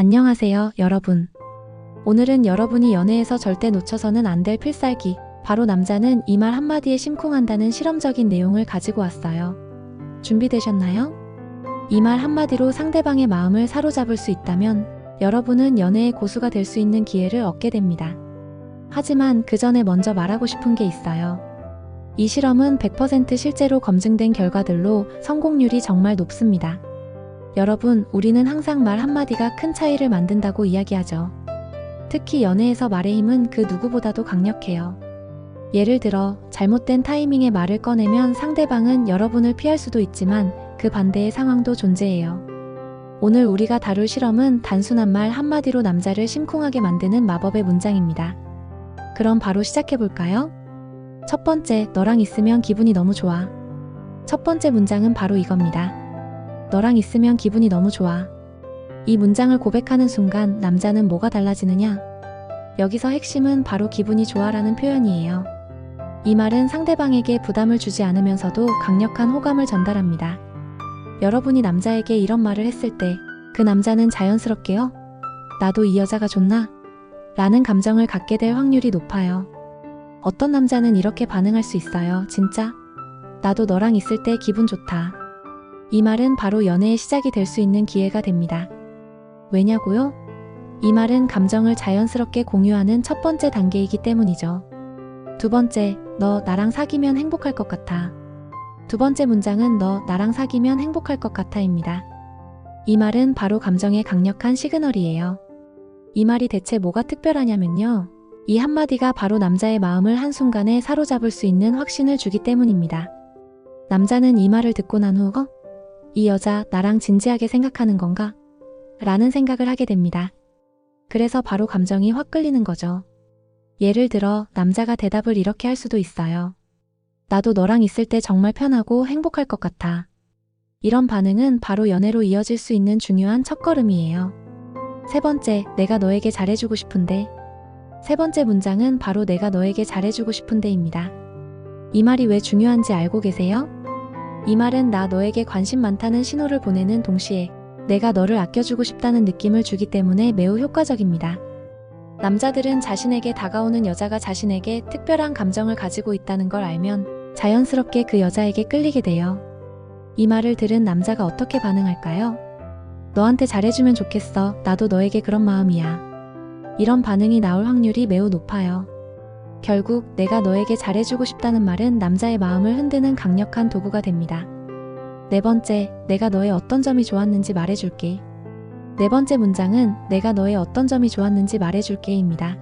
안녕하세요, 여러분. 오늘은 여러분이 연애에서 절대 놓쳐서는 안 될 필살기, 바로 남자는 이 말 한마디에 심쿵한다는 실험적인 내용을 가지고 왔어요. 준비되셨나요? 이 말 한마디로 상대방의 마음을 사로잡을 수 있다면 여러분은 연애의 고수가 될 수 있는 기회를 얻게 됩니다. 하지만 그 전에 먼저 말하고 싶은 게 있어요. 이 실험은 100% 실제로 검증된 결과들로 성공률이 정말 높습니다. 여러분, 우리는 항상 말 한마디가 큰 차이를 만든다고 이야기하죠. 특히 연애에서 말의 힘은 그 누구보다도 강력해요. 예를 들어, 잘못된 타이밍에 말을 꺼내면 상대방은 여러분을 피할 수도 있지만 그 반대의 상황도 존재해요. 오늘 우리가 다룰 실험은 단순한 말 한마디로 남자를 심쿵하게 만드는 마법의 문장입니다. 그럼 바로 시작해볼까요? 첫 번째, 너랑 있으면 기분이 너무 좋아. 첫 번째 문장은 바로 이겁니다. 너랑 있으면 기분이 너무 좋아. 이 문장을 고백하는 순간 남자는 뭐가 달라지느냐? 여기서 핵심은 바로 기분이 좋아라는 표현이에요. 이 말은 상대방에게 부담을 주지 않으면서도 강력한 호감을 전달합니다. 여러분이 남자에게 이런 말을 했을 때 그 남자는 자연스럽게요. 나도 이 여자가 좋나? 라는 감정을 갖게 될 확률이 높아요. 어떤 남자는 이렇게 반응할 수 있어요. 진짜? 나도 너랑 있을 때 기분 좋다. 이 말은 바로 연애의 시작이 될 수 있는 기회가 됩니다. 왜냐고요? 이 말은 감정을 자연스럽게 공유하는 첫 번째 단계이기 때문이죠. 두 번째, 너 나랑 사귀면 행복할 것 같아. 두 번째 문장은 너 나랑 사귀면 행복할 것 같아입니다. 이 말은 바로 감정의 강력한 시그널이에요. 이 말이 대체 뭐가 특별하냐면요. 이 한마디가 바로 남자의 마음을 한순간에 사로잡을 수 있는 확신을 주기 때문입니다. 남자는 이 말을 듣고 난 후, 어? 이 여자 나랑 진지하게 생각하는 건가? 라는 생각을 하게 됩니다. 그래서 바로 감정이 확 끌리는 거죠. 예를 들어, 남자가 대답을 이렇게 할 수도 있어요. 나도 너랑 있을 때 정말 편하고 행복할 것 같아. 이런 반응은 바로 연애로 이어질 수 있는 중요한 첫걸음이에요. 세 번째, 내가 너에게 잘해주고 싶은데. 세 번째 문장은 바로 내가 너에게 잘해주고 싶은데입니다. 이 말이 왜 중요한지 알고 계세요? 이 말은 나 너에게 관심 많다는 신호를 보내는 동시에 내가 너를 아껴주고 싶다는 느낌을 주기 때문에 매우 효과적입니다. 남자들은 자신에게 다가오는 여자가 자신에게 특별한 감정을 가지고 있다는 걸 알면 자연스럽게 그 여자에게 끌리게 돼요. 이 말을 들은 남자가 어떻게 반응할까요? 너한테 잘해주면 좋겠어. 나도 너에게 그런 마음이야. 이런 반응이 나올 확률이 매우 높아요. 결국 내가 너에게 잘해주고 싶다는 말은 남자의 마음을 흔드는 강력한 도구가 됩니다. 네 번째, 내가 너의 어떤 점이 좋았는지 말해줄게. 네 번째 문장은 내가 너의 어떤 점이 좋았는지 말해줄게입니다.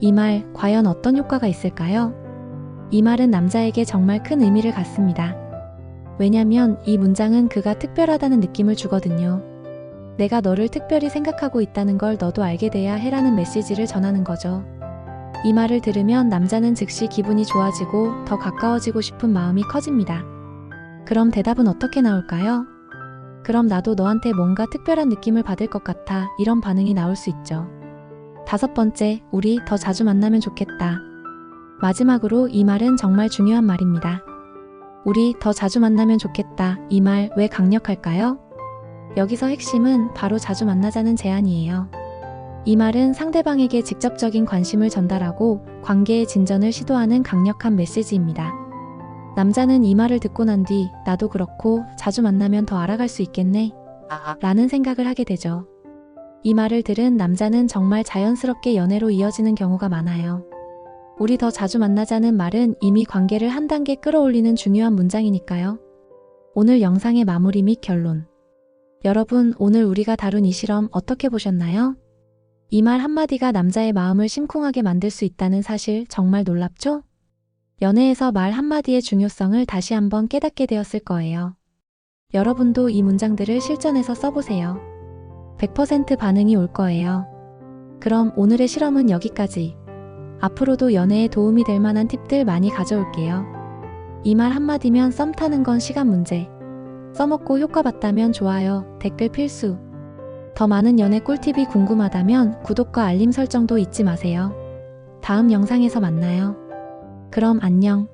이 말, 과연 어떤 효과가 있을까요? 이 말은 남자에게 정말 큰 의미를 갖습니다. 왜냐면 이 문장은 그가 특별하다는 느낌을 주거든요. 내가 너를 특별히 생각하고 있다는 걸 너도 알게 돼야 해라는 메시지를 전하는 거죠. 이 말을 들으면 남자는 즉시 기분이 좋아지고 더 가까워지고 싶은 마음이 커집니다. 그럼 대답은 어떻게 나올까요? 그럼 나도 너한테 뭔가 특별한 느낌을 받을 것 같아. 이런 반응이 나올 수 있죠. 다섯 번째, 우리 더 자주 만나면 좋겠다. 마지막으로 이 말은 정말 중요한 말입니다. 우리 더 자주 만나면 좋겠다. 이 말 왜 강력할까요? 여기서 핵심은 바로 자주 만나자는 제안이에요. 이 말은 상대방에게 직접적인 관심을 전달하고 관계의 진전을 시도하는 강력한 메시지입니다. 남자는 이 말을 듣고 난 뒤 나도 그렇고 자주 만나면 더 알아갈 수 있겠네 라는 생각을 하게 되죠. 이 말을 들은 남자는 정말 자연스럽게 연애로 이어지는 경우가 많아요. 우리 더 자주 만나자는 말은 이미 관계를 한 단계 끌어올리는 중요한 문장이니까요. 오늘 영상의 마무리 및 결론. 여러분, 오늘 우리가 다룬 이 실험 어떻게 보셨나요? 이 말 한마디가 남자의 마음을 심쿵하게 만들 수 있다는 사실 정말 놀랍죠? 연애에서 말 한마디의 중요성을 다시 한번 깨닫게 되었을 거예요. 여러분도 이 문장들을 실전에서 써보세요. 100% 반응이 올 거예요. 그럼 오늘의 실험은 여기까지. 앞으로도 연애에 도움이 될 만한 팁들 많이 가져올게요. 이 말 한마디면 썸 타는 건 시간 문제. 써먹고 효과 봤다면 좋아요, 댓글 필수. 더 많은 연애 꿀팁이 궁금하다면 구독과 알림 설정도 잊지 마세요. 다음 영상에서 만나요. 그럼 안녕.